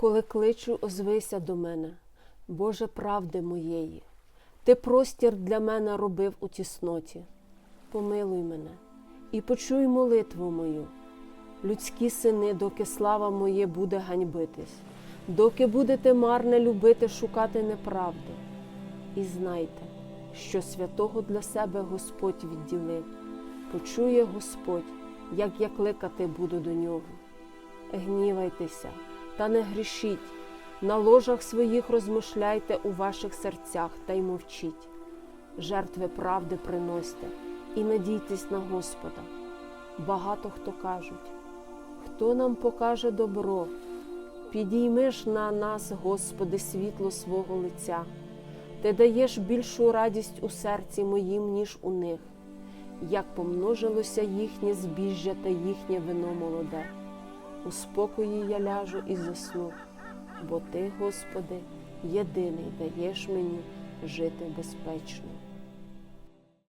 Коли кличу, озвися до мене, Боже правди моєї, Ти простір для мене робив у тісноті. Помилуй мене і почуй молитву мою. Людські сини, доки слава моє буде ганьбитись, доки будете марне любити, шукати неправди. І знайте, що святого для себе Господь відділив. Почує Господь, як я кликати буду до нього. Гнівайтеся та не грішіть, на ложах своїх розмишляйте у ваших серцях та й мовчіть. Жертви правди приносьте і надійтесь на Господа. Багато хто кажуть, хто нам покаже добро? Підійми ж на нас, Господи, світло свого лиця. Ти даєш більшу радість у серці моїм, ніж у них, як помножилося їхнє збіжжя та їхнє вино молоде. У спокої я ляжу і засну, бо Ти, Господи, єдиний даєш мені жити безпечно.